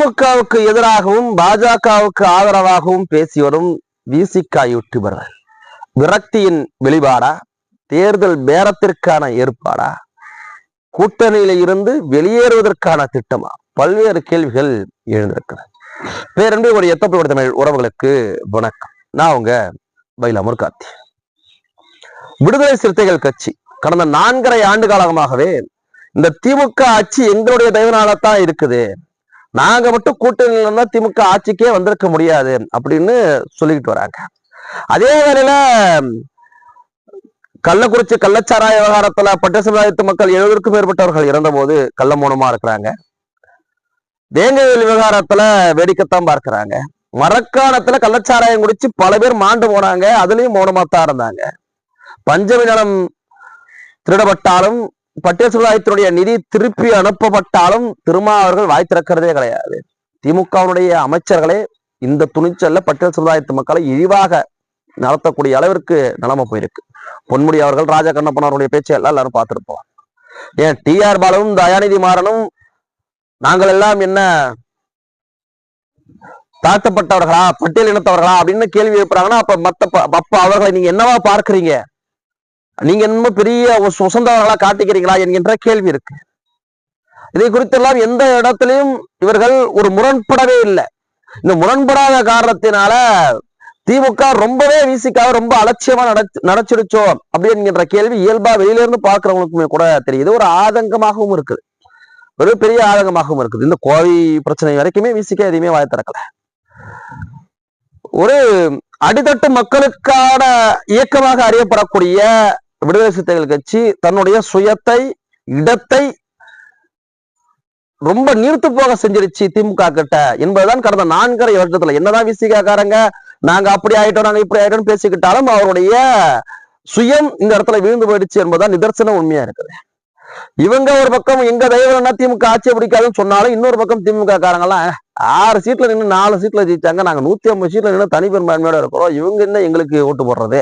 திமுகவுக்கு எதிராகவும் பாஜகவுக்கு ஆதரவாகவும் பேசி வரும் விசிகா யூடியூபர்கள். விரக்தியின் வெளிப்பாடா? தேர்தல் பேரத்திற்கான ஏற்பாடா? கூட்டணியில இருந்து வெளியேறுவதற்கான திட்டமா? பல்வேறு கேள்விகள் எழுந்திருக்கிறது. பேரன்பு ஒரு எத்தப்படி தமிழ் உறவுகளுக்கு வணக்கம். நான் உங்க பைல முருகாத்தி. விடுதலை சிறுத்தைகள் கட்சி. கடந்த நான்கரை ஆண்டு காலமாகவே இந்த திமுக ஆட்சி எங்களுடைய தயவுனாலத்தான் இருக்குது. நாங்க மட்டும் கூட்டணியில இருந்தா திமுக ஆட்சிக்கே வந்திருக்க முடியாது அப்படின்னு சொல்லிக்கிட்டு வராங்க. அதே வேளையில கள்ளக்குறிச்சி கள்ளச்சாராய விவகாரத்துல பட்ட சமுதாயத்து மக்கள் எழுபதுக்கும் மேற்பட்டவர்கள் இறந்த போது கள்ள மௌனமா இருக்கிறாங்க. வேங்கையில் விவகாரத்துல வேடிக்கைத்தான் பார்க்கிறாங்க. மரக்காணத்துல கள்ளச்சாராயம் குடிச்சு பல பேர் மாண்டு போனாங்க. அதுலயும் மௌனமாத்தான் இருந்தாங்க. பஞ்சமி நலம் திருடப்பட்டாலும் பட்டியல் சமுதாயத்தினுடைய நிதி திருப்பி அனுப்பப்பட்டாலும் திருமாவர்கள் வாய் திறக்கிறதே கிடையாது. திமுகவுடைய அமைச்சர்களே இந்த துணிச்சல்ல பட்டியல் சமுதாயத்து மக்களை இழிவாக நடத்தக்கூடிய அளவிற்கு நிலைமை போயிருக்கு. பொன்முடி அவர்கள் ராஜா கண்ணப்பன் அவருடைய பேச்சை எல்லாம் எல்லாரும் பார்த்திருப்போம். ஏன்? டி ஆர் பாலனும் தயாநிதி மாறனும் நாங்கள் எல்லாம் என்ன தாழ்த்தப்பட்டவர்களா பட்டியல் இனத்தவர்களா அப்படின்னு கேள்வி எழுப்புறாங்கன்னா அப்ப மத்த அப்ப அவர்களை நீங்க என்னவா பார்க்கறீங்க? நீங்க என்னமோ பெரிய சொசந்தவர்களா காட்டிக்கிறீங்களா என்கின்ற கேள்வி இருக்கு. இதை குறித்தெல்லாம் எந்த இடத்திலையும் இவர்கள் ஒரு முரண்படவே இல்லை. இந்த முரண்படாத காரணத்தினால திமுக ரொம்பவே வீசிக்காக ரொம்ப அலட்சியமா நடச்சு நடச்சிருச்சோ அப்படி என்கின்ற கேள்வி இயல்பா வெளியிலிருந்து பாக்குறவங்களுக்குமே கூட தெரியுது. ஒரு ஆதங்கமாகவும் இருக்குது. ஒரு பெரிய ஆதங்கமாகவும் இருக்குது. இந்த கோவை பிரச்சனை வரைக்குமே வீசிக்க எதையுமே வாய் திறக்கல. ஒரு அடித்தட்டு மக்களுக்கான இயக்கமாக அறியப்படக்கூடிய விடுதலை சிறுத்தைகள் கட்சி தன்னுடைய சுயத்தை இடத்தை ரொம்ப நீர்த்து போக செஞ்சிருச்சு திமுக கிட்ட என்பதுதான் கடந்த நான்கரை வருஷத்துல என்னதான் விசிகாக்காரங்க நாங்க அப்படி ஆயிட்டோம் நாங்க இப்படி ஆயிட்டோம் பேசிக்கிட்டாலும் அவருடைய சுயம் இந்த இடத்துல விழுந்து போயிடுச்சு என்பதுதான் நிதர்சனம் உண்மையா இருக்குது. இவங்க ஒரு பக்கம் எங்க தெய்வம்னா திமுக ஆட்சி பிடிக்காதுன்னு சொன்னாலும் இன்னொரு பக்கம் திமுக காரங்கெல்லாம் ஆறு சீட்ல நின்று நாலு சீட்ல ஜெயிச்சாங்க நாங்க நூத்தி ஐம்பது சீட்ல நின்று தனிப்பெரும்பான்மையோட இருக்கிறோம். இவங்க என்ன எங்களுக்கு ஓட்டு போடுறது?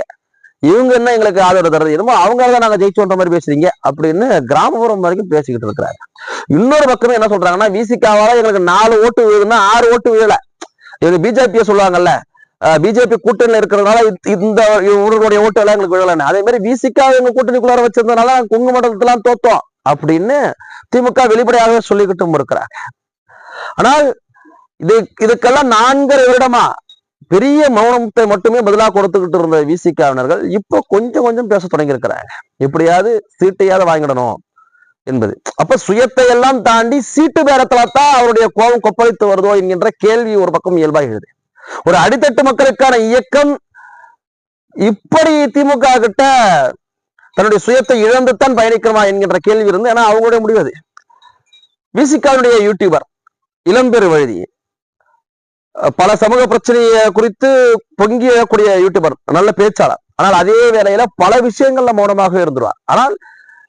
இவங்க என்ன எங்களுக்கு ஆதரவு தர்றது? என்னமோ அவங்க தான் நாங்க ஜெயிச்சோன்ற மாதிரி பேசுறீங்க அப்படின்னு கிராமப்புறம் வரைக்கும் பேசிக்கிட்டு இருக்கிறாங்க. இன்னொரு பக்கமே என்ன சொல்றாங்கன்னா விசிகாவால எங்களுக்கு நாலு ஓட்டு விழுதுன்னா ஆறு ஓட்டு விழல. இவங்க பிஜேபியை சொல்லுவாங்கல்ல பிஜேபி கூட்டணியில் இருக்கிறதுனால இந்த- இந்த இவர்களுடைய ஓட்டு எல்லாம் எங்களுக்கு விழலன்னு. அதே மாதிரி விசிகா எங்க கூட்டணிக்குள்ளார வச்சிருந்தனால குங்கு மண்டலத்தெல்லாம் தோத்தோம் அப்படின்னு திமுக வெளிப்படையாக சொல்லிக்கிட்டும் இருக்கிறாங்க. ஆனால் இது இதுக்கெல்லாம் நான்கரை வருடமா பெரிய மௌனத்தை மட்டுமே பதிலாக கொடுத்துக்கிட்டு இருந்த விசிகாவினர்கள் இப்போ கொஞ்சம் கொஞ்சம் பேச தொடங்கியிருக்கிறாங்க. எப்படியாவது சீட்டையாவது வாங்கிடணும் என்பது. அப்ப சுயத்தை எல்லாம் தாண்டி சீட்டு பேரத்துல தான் அவருடைய கோபம் கொப்பளித்து வருதோ என்கின்ற கேள்வி ஒரு பக்கம் இயல்பாகிறது. ஒரு அடித்தட்டு மக்களுக்கான இயக்கம் இப்படி திமுக கிட்ட தன்னுடைய சுயத்தை இழந்துத்தான் பயணிக்கணுமா என்கின்ற கேள்வி இருந்து ஏன்னா அவங்களுடைய முடிவு அது. விசிகாவுடைய யூடியூபர் இளம்பெரு வழி பல சமூக பிரச்சனையை குறித்து பொங்கியக்கூடிய யூடியூபர் நல்ல பேச்சாளர். ஆனால் அதே வேளையில பல விஷயங்கள்ல மௌனமாக இருந்துருவார். ஆனால்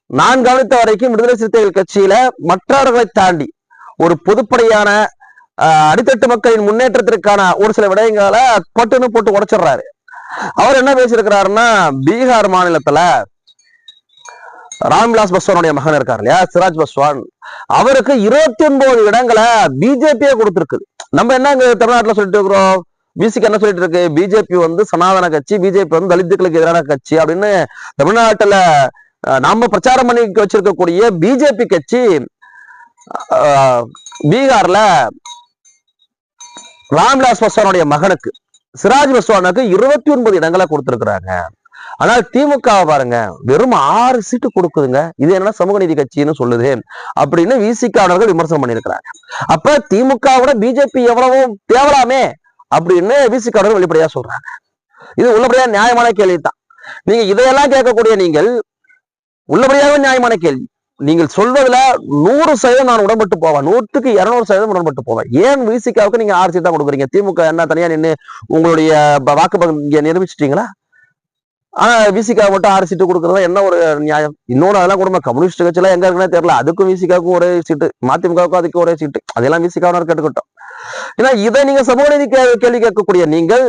நான் கவனித்த வரைக்கும் விடுதலை சிறுத்தைகள் கட்சியில மற்றவர்களை தாண்டி ஒரு பொதுப்படையான அஹ், அடித்தட்டு மக்களின் முன்னேற்றத்திற்கான ஒரு சில விடயங்களை பட்டுன்னு போட்டு உடைச்சிடுறாரு. அவர் என்ன பேசியிருக்கிறாருன்னா பீகார் மாநிலத்துல ராம்விலாஸ் பஸ்வானுடைய மகன் இருக்கார் இல்லையா? சிராஜ் பஸ்வான். அவருக்கு இருபத்தி ஒன்பது இடங்களை பிஜேபியே கொடுத்துருக்குது நம்ம என்ன இங்க தமிழ்நாட்டுல சொல்லிட்டு இருக்கிறோம்? பிசிக்கு என்ன சொல்லிட்டு இருக்கு? பிஜேபி வந்து சனாதன கட்சி பிஜேபி வந்து தலித்துக்களுக்கு எதிரான கட்சி அப்படின்னு தமிழ்நாட்டுல நாம பிரச்சாரம் பண்ணி வச்சிருக்கக்கூடிய பிஜேபி கட்சி பீகார்ல ராம்விலாஸ் பஸ்வானுடைய மகனுக்கு சிராஜ் பஸ்வானுக்கு இருபத்தி ஒன்பது இடங்களை கொடுத்திருக்கிறாங்க. ஆனால் திமுக பாருங்க வெறும் ஆறு சீட்டு கொடுக்குதுங்க. இது என்ன சமூக நீதி கட்சின்னு சொல்லுது அப்படின்னு விசிகாவர்கள் விமர்சனம் பண்ணியிருக்கிறாங்க அப்ப திமுகவோட பிஜேபி எவ்வளவோ தேவலாமே அப்படின்னு விசிகாவர்கள் வெளிப்படையா சொல்றாங்க. இது உள்ளபடியா நியாயமான கேள்வி தான் நீங்க இதையெல்லாம் கேட்கக்கூடிய நீங்கள் உள்ளபடியாகவே நியாயமான கேள்வி. நீங்கள் சொல்வதில் நூறு சதவீதம் நான் உடன்பட்டு போவேன். நூற்றுக்கு இருநூறு சதவீதம் உடன்பட்டு போவேன். ஏன் விசிகாவுக்கு நீங்க ஆறு தான் கொடுக்குறீங்க? திமுக என்ன தனியா நின்று உங்களுடைய வாக்குப்பகம் வாக்கு நிரூபிச்சிட்டீங்களா? ஆனா விசிகா மட்டும் ஆறு சீட்டு கொடுக்கறதா என்ன ஒரு நியாயம்? இன்னொன்னு அதெல்லாம் கூட கம்யூனிஸ்ட் கட்சியெல்லாம் எங்க இருக்குன்னு தெரியல. அதுக்கும் விசிகாவுக்கும் ஒரே சீட்டு மதிமுகவுக்கும் அதுக்கு ஒரே சீட்டு அதெல்லாம் விசிகாவினர் கேட்டுக்கிட்டோம். ஏன்னா இதை நீங்க சமூக நீதி கேள்வி கேட்கக்கூடிய நீங்கள்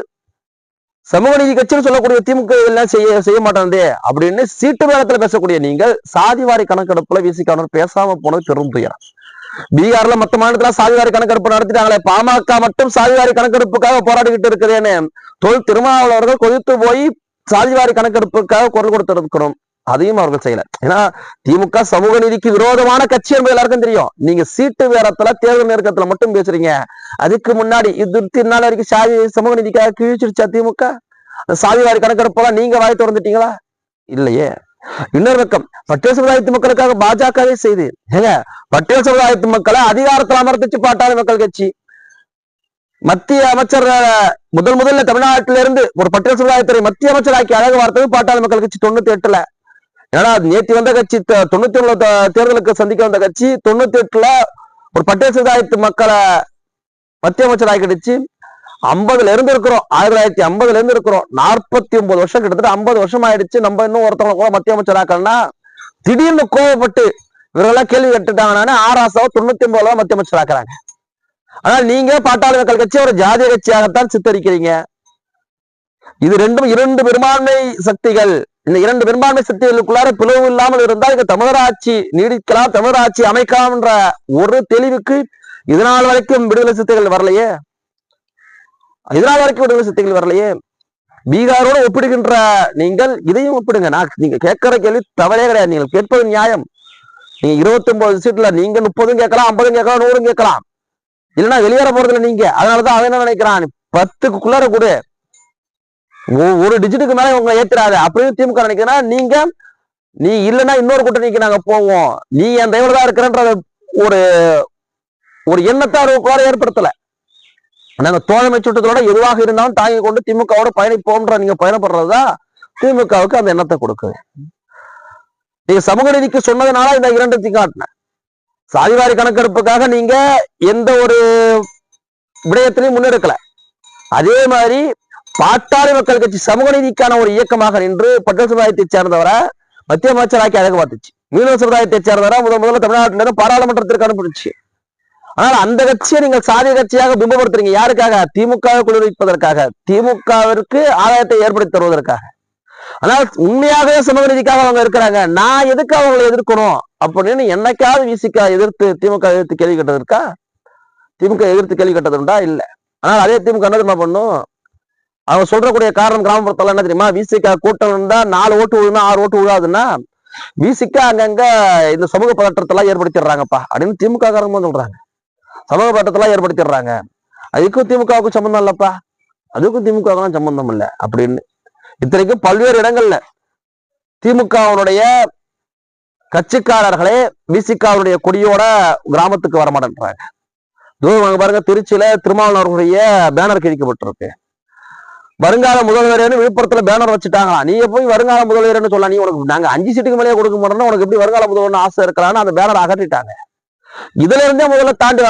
சமூக நீதி கட்சின்னு சொல்லக்கூடிய திமுக எல்லாம் செய்ய செய்ய மாட்டேன் அப்படின்னு சீட்டு வேகத்துல பேசக்கூடிய நீங்கள் சாதிவாரி கணக்கெடுப்புல விசிகாவினர் பேசாம போனது பெரும் துயரம். பீகார்ல மத்த மாநிலத்துல சாதிவாரி கணக்கெடுப்பு நடத்திட்டாங்களே. பாமக மட்டும் சாதிவாரி கணக்கெடுப்புக்காக போராடிக்கிட்டு இருக்கிறேன்னு. தொல் திருமாவளவர்கள் கொதித்து போய் சாதிவாரி கணக்கெடுப்புக்காக குரல் கொடுத்திருக்கிறோம். அதையும் அவர்கள் செய்யல. ஏன்னா திமுக சமூக நீதிக்கு விரோதமான கட்சி என்பது எல்லாருக்கும் தெரியும். நீங்க சீட்டு வேரத்துல தேர்தல் நெருக்கத்துல மட்டும் பேசுறீங்க. அதுக்கு முன்னாடி இது திருநாள் வரைக்கும் சாதி சமூக நீதிக்காக கிழிச்சிருச்சா திமுக? அந்த சாதிவாரி கணக்கெடுப்பெல்லாம் நீங்க வாய் திறந்துட்டீங்களா? இல்லையே. இன்னொரு பக்கம் பட்டியல் சமுதாயத்து மக்களுக்காக பாஜகவே செய்து ஏங்க பட்டியல் சமுதாயத்து மக்களை அதிகாரத்தில் அமர்த்திச்சு பாட்டாளி மக்கள் கட்சி. மத்திய அமைச்சர் முதல் முதல்ல தமிழ்நாட்டில இருந்து ஒரு பட்டியல் சமுதாயத்துறை மத்திய அமைச்சராக்கி அழகு வார்த்தது பாட்டாளி மக்கள் கட்சி தொண்ணூத்தி எட்டுல ஏன்னா நேத்தி வந்த கட்சி தொண்ணூத்தி ஒண்ணு தேர்தலுக்கு சந்திக்க வந்த கட்சி தொண்ணூத்தி எட்டுல ஒரு பட்டியல் சமுதாயத்து மக்களை மத்திய அமைச்சர் ஆக்கிடுச்சு ஐம்பதுல இருந்து இருக்கிறோம். ஆயிரத்தி தொள்ளாயிரத்தி ஐம்பதுல இருந்து இருக்கிறோம். நாற்பத்தி ஒன்பது வருஷம் கிட்டத்தட்ட ஐம்பது வருஷம் ஆயிடுச்சு நம்ம இன்னும் ஒருத்தவங்க கூட மத்திய அமைச்சராக்கலன்னா திடீர்னு கோவப்பட்டு இவரெல்லாம் கேள்வி கேட்டுட்டாங்கன்னா ஆராசாவை தொண்ணூத்தி ஒன்பதுல மத்திய அமைச்சர் ஆக்குறாங்க ஆனால் நீங்க பாட்டாளி மக்கள் கட்சி ஒரு ஜாதிய கட்சியாகத்தான் சித்தரிக்கிறீங்க. இது ரெண்டும் இரண்டு பெரும்பான்மை சக்திகள். இந்த இரண்டு பெரும்பான்மை சக்திகளுக்குள்ளார பிளவு இல்லாமல் இருந்தால் இங்க தமிழராட்சி நீடிக்கலாம் தமிழராட்சி அமைக்கலாம் என்ற ஒரு தெளிவுக்கு இதனால் வரைக்கும் விடுதலை சிறுத்தைகள் வரலையே? இதனால் வரைக்கும் விடுதலை சிறுத்தைகள் வரலையே? பீகாரோடு ஒப்பிடுகின்ற நீங்கள் இதையும் ஒப்பிடுங்க. நான் நீங்க கேட்கிற கேள்வி தவறே கிடையாது. நீங்கள் கேட்பது நியாயம். நீங்க இருபத்தி ஒன்பது சீட்ல நீங்க முப்பதும் கேட்கலாம் ஐம்பதும் கேட்கலாம் நூறும் கேட்கலாம். இல்லைன்னா வெளியேற போறதுல நீங்க. அதனாலதான் அவன் என்ன நினைக்கிறான்? பத்துக்குள்ளார கொடு. ஒரு டிஜிட்டுக்கு மேல உங்களை ஏத்துறாரு அப்படின்னு திமுக நினைக்கிறேன் நீங்க நீ இல்லைன்னா இன்னொரு கூட்டணிக்கு நாங்க போவோம். நீ என் தயவுல தான் இருக்கிறன்ற ஒரு ஒரு எண்ணத்தை அவர்களுக்குள்ளார ஏற்படுத்தல. நாங்க தோழமை சுட்டத்தோட எதுவாக இருந்தாலும் தாங்கி கொண்டு திமுகவோட பயணிப்போம்ன்ற நீங்க பயணப்படுறதா திமுகவுக்கு அந்த எண்ணத்தை கொடுக்குது. நீங்க சமூக நீதிக்கு சொன்னதுனால இந்த இரண்டு காட்டினேன் சாதிவாரி கணக்கெடுப்புக்காக நீங்க எந்த ஒரு விடயத்திலையும் முன்னெடுக்கல. அதே மாதிரி பாட்டாளி மக்கள் கட்சி சமூக நீதிக்கான ஒரு இயக்கமாக நின்று பட்டல் சமுதாயத்தை சேர்ந்தவரை மத்திய அமைச்சராக்கி அழகு பார்த்துச்சு. மீனவ சமுதாயத்தை சேர்ந்தவரை முதல் முதல்ல தமிழ்நாட்டில பாராளுமன்றத்திற்கு அனுப்பிடுச்சு. ஆனால் அந்த கட்சியை நீங்கள் சாதிய கட்சியாக பிம்பப்படுத்துறீங்க. யாருக்காக? திமுக குளிர்விப்பதற்காக. திமுகவிற்கு ஆதாயத்தை ஏற்படுத்தி தருவதற்காக. ஆனால் உண்மையாகவே சமூக அவங்க இருக்கிறாங்க. நான் எதுக்கு அவங்களை எதிர்க்கணும்? அப்படின்னு என்னைக்காவது விசிக எதிர்த்து திமுக எதிர்த்து கேள்வி கேட்டது இருக்கா? திமுக எதிர்த்து கேள்வி கேட்டது உண்டா? ஆனால் அதே திமுக என்ன தெரியுமா பண்ணும்? அவங்க சொல்றக்கூடிய காரணம் கிராமப்புறத்தில் என்ன தெரியுமா? விசிக கூட்டம் இருந்தா நாலு ஓட்டு விழுனா ஆறு ஓட்டு விழாதுன்னா விசிக அங்கங்க இந்த சமூக பதற்றத்தெல்லாம் ஏற்படுத்திடுறாங்கப்பா அப்படின்னு திமுக காரங்க சொல்றாங்க. சமூக பதற்றத்தெல்லாம் ஏற்படுத்திடுறாங்க. அதுக்கும் திமுகவுக்கும் சம்பந்தம் இல்லப்பா. அதுக்கும் திமுகவுக்கும் சம்பந்தம் இல்லை அப்படின்னு இத்தனைக்கும் பல்வேறு இடங்கள்ல திமுகவினுடைய கட்சிக்காரர்களே விசிகாவுடைய கொடியோட கிராமத்துக்கு வர மாட்டேன்றாங்க. தூரம் பாருங்க திருச்சியில திருமாவளவர்களுடைய பேனர் கிழிக்கப்பட்டிருக்கு. வருங்கால முதல்வர்னு விழுப்புரத்துல பேனர் வச்சுட்டாங்களா நீ போய் வருங்கால முதல்வர்னு சொல்லலாம் நீ உனக்கு நாங்க அஞ்சு சீட்டுக்கு மேலே கொடுக்க மாட்டோம்னா உனக்கு எப்படி வருங்கால முதல்வர்னு ஆசை இருக்கலாம்னு அந்த பேனர் அகற்றிட்டாங்க. இதுல இருந்தே முதல்ல தாண்டி